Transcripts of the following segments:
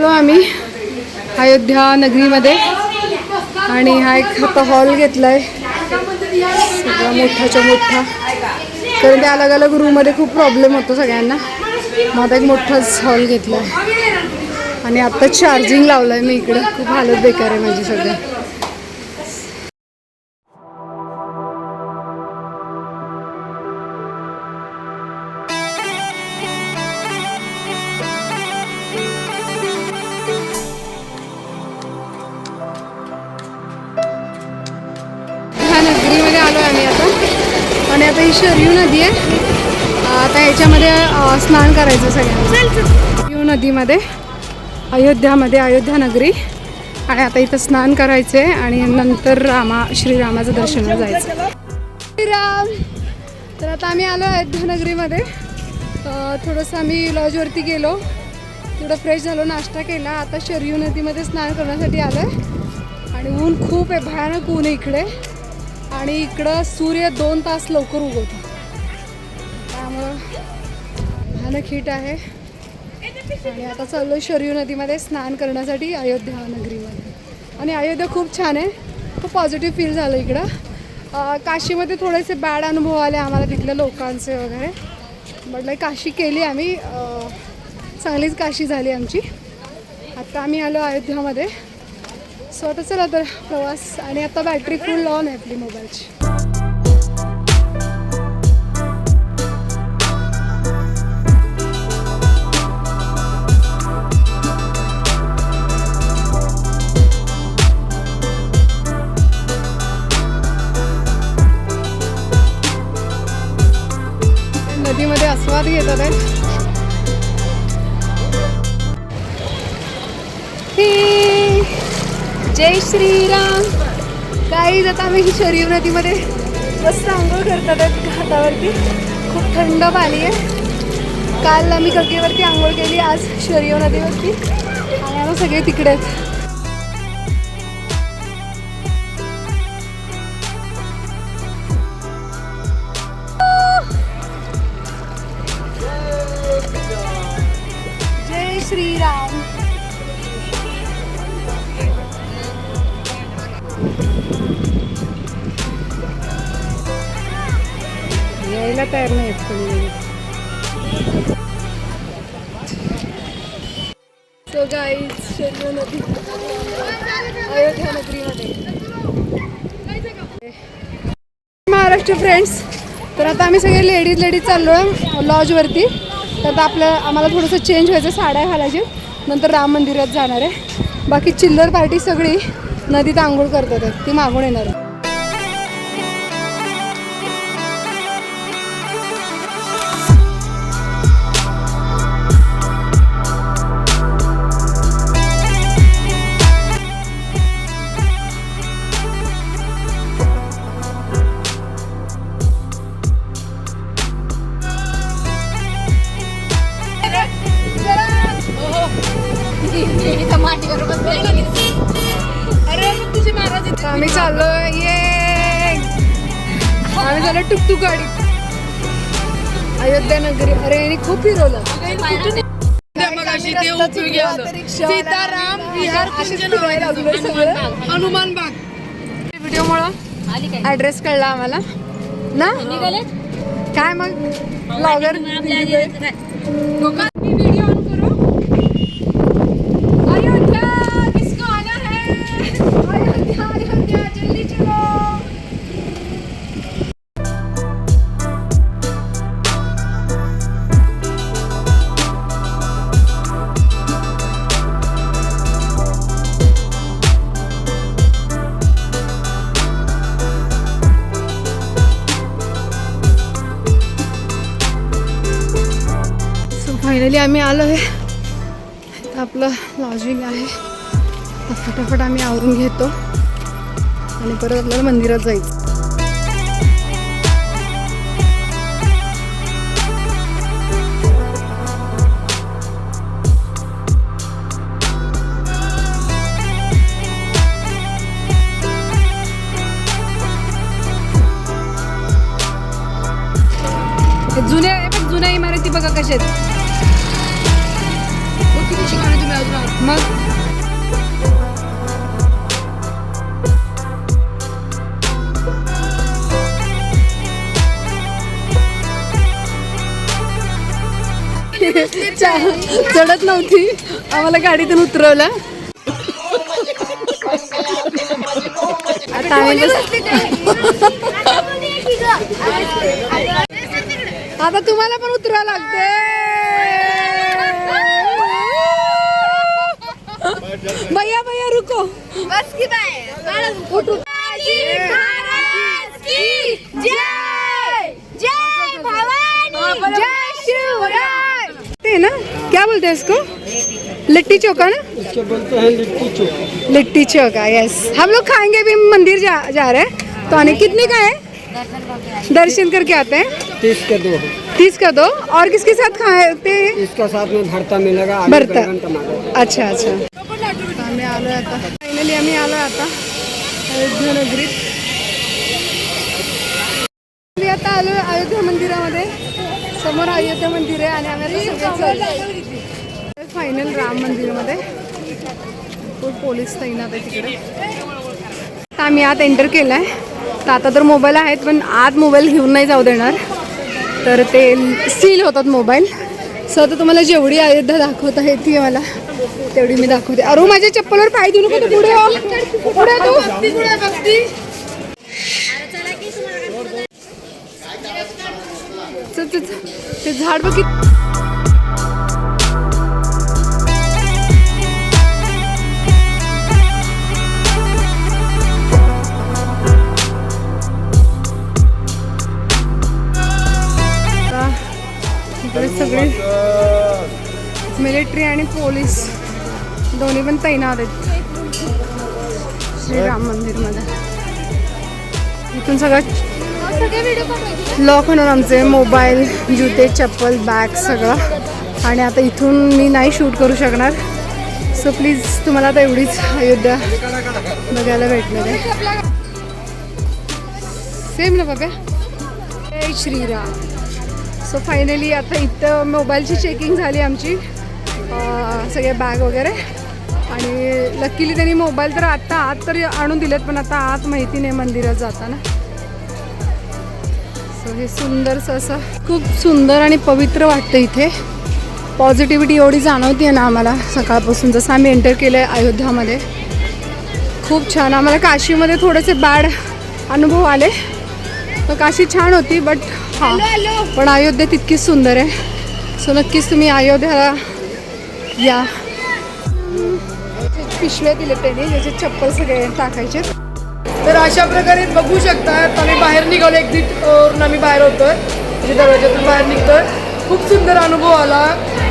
आलो आम्ही अयोध्या नगरीमध्ये. आणि हा एक आता हॉल घेतला आहे सगळा मोठाच्या मोठा. कारण ते अलग अलग रूममध्ये खूप प्रॉब्लेम होतो सगळ्यांना. मग आता एक मोठाच हॉल घेतला आहे आणि आत्ताच चार्जिंग लावलं आहे मी इकडं. खूप हालत बेकार आहे माझी सगळं. आलो आम्ही आता. आणि आता ही शरयू नदी आहे. आता ह्याच्यामध्ये स्नान करायचं सगळ्यांना. शरयू नदीमध्ये अयोध्यामध्ये अयोध्या नगरी. आणि आता इथं स्नान करायचं आहे आणि नंतर रामा श्रीरामाचं दर्शनाला जायचं श्रीराम! तर आता आम्ही आलो अयोध्या नगरीमध्ये. थोडंसं आम्ही लॉजवरती गेलो. थोडं फ्रेश झालो नाश्ता केला. आता शरयू नदीमध्ये स्नान करण्यासाठी आलो आहे आणि ऊन खूप आहे भयानक ऊन आहे इकडे. आणि इकडं सूर्य दोन तास लवकर उगवतो. त्यामुळं भयानक हिट आहे. आणि आता चाललो शरयू नदीमध्ये स्नान करण्यासाठी अयोध्या नगरीमध्ये. आणि अयोध्या खूप छान आहे. खूप पॉझिटिव्ह फील झालं इकडं. काशीमध्ये थोडेसे बॅड अनुभव आले आम्हाला तिथल्या लोकांचे वगैरे. म्हटलं काशी केली आम्ही. चांगलीच काशी झाली आमची. आत्ता आम्ही आलो अयोध्यामध्ये. सो आता चला तर प्रवास आणि आता बॅटरी फुल ऑन आहे आपली मोबाईलची. नदीमध्ये आस्वाद घेतात जय श्रीराम. काही जाता आम्ही ही शरीर नदीमध्ये मस्त आंघोळ करतात घाटावरती खूप थंड पाणी आहे. काल आम्ही गंगेवरती आंघोळ केली आज शरीर नदीवरती. आणि आम्ही सगळे तिकडे आहेत. यायला तयार नाही कोणी. सो गाईज शरीर नदी. अयोध्या नगरीमध्ये. महाराष्ट्र फ्रेंड्स तर आता आम्ही सगळे लेडीज लेडीज चाललो आहे लॉजवरती तर आता आपलं आम्हाला थोडंसं चेंज व्हायचं साड्या घालायचे. नंतर राम मंदिरात जाणार आहे. बाकी चिल्लर पार्टी सगळी नदीत आंघोळ करतात ती मागून येणार आहे. आम्ही चाललो ये आम्ही झालो टुकटुक गाडी अयोध्या नगरी. अरे यांनी खूप फिरवलं. सीताराम विहार हनुमान बाग. व्हिडिओमुळं ॲड्रेस कळला आम्हाला. ना? काय मग? ब्लॉगर फायनली आम्ही आलो आहे. आपलं लॉजिंग आहे. फटाफट आम्ही आवरून घेतो. आणि परत आपल्याला मंदिरात जायचं. चढत नव्हती. आम्हाला गाडीतून उतरवलं. आता आम्ही आता तुम्हाला पण उतरावं लागते भैया भैया रुको. बस की बाय. उठू. जय. क्या बोलते हैं इसको? लिट्टी चोखा ना? इसको बोलते हैं लिट्टी चोखा। लिट्टी चोखा यस हम लोग खाएँगे भी मंदिर जा जा रहे हैं। तो आने कितने का है? दर्शन करके आते हैं। तीस के दो। तीस का दो। और किसके साथ खाते हैं? इसका साथ में भरता मिलेगा भरता. अच्छा अच्छा। आम्ही आलोय आता फायनली आम्ही आलोय आता। अयोध्या नगरीत आता आलोय अयोध्या मंदिरामध्ये। समोर अयोध्या मंदिर आहे आणि आम्ही. फायनल राम मंदिरमध्ये. खूप पोलीस तैनात आहे तिकडे. आता आम्ही आत एंटर केलं आहे तर आता तर मोबाईल आहेत पण आत मोबाईल घेऊन नाही जाऊ देणार. तर ते सील होतात मोबाईल सो आता तुम्हाला जेवढी अयोध्या दाखवत आहे ती मला तेवढी मी दाखवते. अरे माझ्या चप्पलवर पाय देऊ नको तू पुढे. पुढे तू चल, चल, चल. ते झाड बघित किती- सगळे मिलिटरी आणि पोलीस दोन्ही पण तैनात आहेत. श्रीराम मंदिरमध्ये. इथून सगळं लॉक होणार आमचे मोबाईल जुते चप्पल बॅग सगळं. आणि आता इथून मी नाही शूट करू शकणार. सो प्लीज तुम्हाला आता एवढीच अयोध्या बघायला भेटणार आहे. सेम ना बाबा जय श्रीराम. सो फायनली आता इथं मोबाईलची चेकिंग झाली आमची. सगळे बॅग वगैरे. आणि लकीली त्यांनी मोबाईल तर आत्ता आत तरी आणून दिलेत पण आता आत माहिती नाही मंदिरात जाताना. सो हे सुंदरसं असं खूप सुंदर आणि पवित्र वाटतं इथे. पॉझिटिव्हिटी एवढी जाणवते ना आम्हाला सकाळपासून. जसं आम्ही एंटर केलं आहे अयोध्यामध्ये. खूप छान. आम्हाला काशीमध्ये थोडेसे बॅड अनुभव आले. तर काशी छान होती बट हां. पण अयोध्या तितकीच सुंदर आहे. सो नक्कीच तुम्ही अयोध्याला या. पिशव्या दिले त्यांनी ज्याचे चप्पल सगळे टाकायचे. तर अशा प्रकारे बघू शकता आम्ही बाहेर निघालो एक्झिट वरून आम्ही बाहेर होतोय म्हणजे दरवाज्यातून बाहेर निघतोय खूप सुंदर अनुभव आला.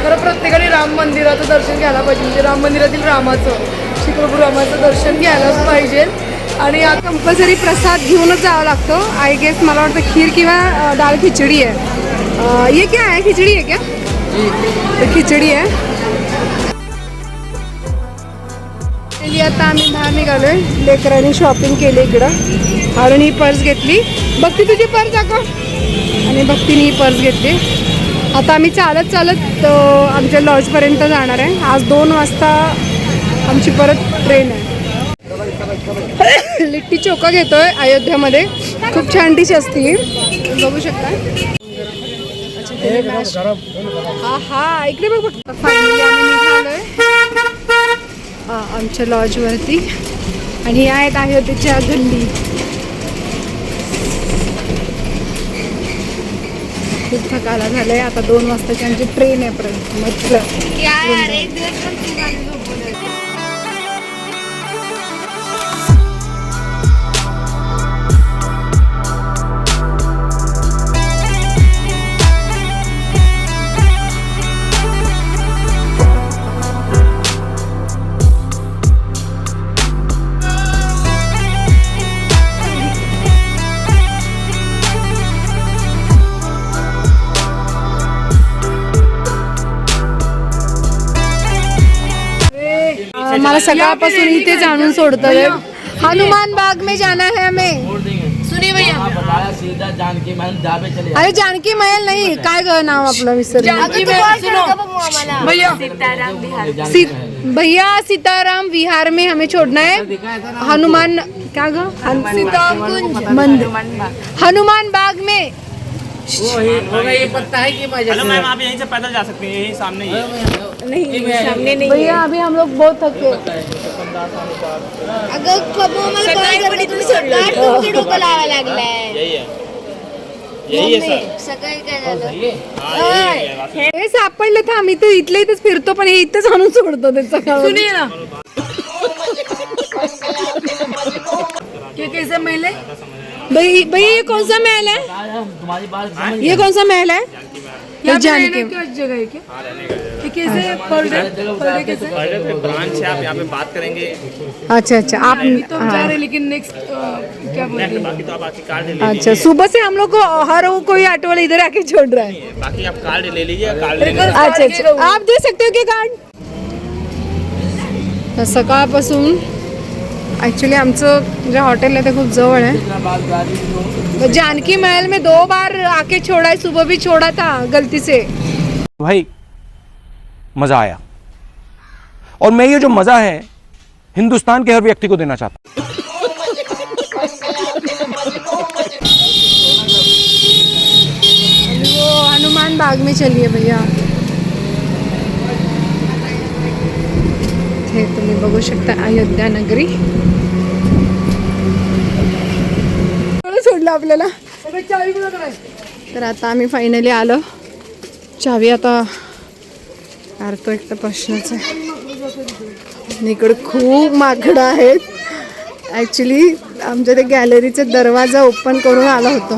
खरं प्रत्येकाने राम मंदिराचं दर्शन घ्यायला पाहिजे. म्हणजे राम मंदिरातील रामाचं श्री प्रभू रामाचं दर्शन घ्यायलाच पाहिजे. आणि आता कंपल्सरी प्रसाद घेऊनच जावा लागतो. आय गेस मला वाटतं खीर किंवा डाळ खिचडी आहे. ये क्या आहे? खिचडी आहे क्या? खिचडी आहे. Finally आता आम्ही बाहेर निघालोय. लेकरांनी शॉपिंग केली इकडं. आणि ही पर्स घेतली. भक्ती तुझी पर्स दाखव आणि भक्तीने ही पर्स घेतली. आता आम्ही चालत चालत आमच्या लॉजपर्यंत जाणार आहे. आज दोन वाजता आमची परत ट्रेन आहे. लिट्टी चोका घेतोय अयोध्यामध्ये. खूप छान डिश असते बघू शकता. हा हा इकडे बघ फायनली आम्ही निघालोय. आमच्या लॉजवरती. आणि या आहेत अयोध्येच्या गल्ली खूप थकाला झालंय. आता दोन वाजताची आमची ट्रेन आहे परत. म्हटलं. यार एक दिवस पण तुम्हाला झोपवलं. अ, मला सकाळपासून इथे जाणून सोडतं हनुमान बाग में जाना है हमें। सुनिए भैया। बताया सीधा जानकी महल जाबे चले अरे जानकी महल नाही काय ग नाव आपलं विसर जानकी महल सुनो। भैया। सी, भैया सीताराम विहार में हमें छोड़ना है। हनुमान क्या ग? हन- मंदिर हनुमान बाग में हेलो मैम आप यहीं से पैदल जा सकते हैं यहीं सामने ही है। भैया अभी हम लोग बहुत थके। अगं बाबू मला कॉल करते तू सकाळ तुमचं डोकं लावा लागलाय यही है। यही है सर। सकाळी काय झालं हाँ। सापडलं तर आम्ही तर इथल्या इथेच फिरतो पण हे इथेच आणून सोडतो ते सकाळ सुनिए ना। ये कैसे महल है भाई भैया ये कौन सा महल है? तुम्हारी बात समझ ये कौन सा महल है? ये यहाँ पे जानकी रहने की। जगह है क्या? ये कैसे पर डे पर डे कैसे? अरे फिर ब्रांच है आप यहाँ पे बात करेंगे। अच्छा अच्छा आप अभी तो हम जा हाँ। रहे हैं लेकिन नेक्स्ट क्या बोलते हैं? बाकी तो आप आके कार्ड ले अच्छा लीजिए। सुबह से हम लोग को हर वो कोई ऑटो वाला इधर आके छोड़ रहा है। बाकी आप कार्ड ले लीजिए कार्ड लेंगे कार्ड अच्छा घे अच्छा गं. आप दे सकते हो की कार्ड तर सकाळपासून ॲक्च्युली आमचं जे हॉटेल आहे ते खूप जवळ आहे. तो जानकी महल में दो बार आके छोड़ा है सुबह भी छोड़ा था गलती से भाई मज़ा आया। और मैं ये जो मज़ा है हिंदुस्तान के हर व्यक्ति को देना चाहता हूँ। हनुमान बाग में चलिए भैया। हे तुम्ही बघू शकता अयोध्या नगरी. सोडलं आपल्याला. तर आता आम्ही फायनली आलो. चावी आता तो एक तर प्रश्नच आहे. आणि इकडे खूप माकडं आहेत. ॲक्च्युली आमच्या ते गॅलरीचा दरवाजा ओपन करून आलो होतो.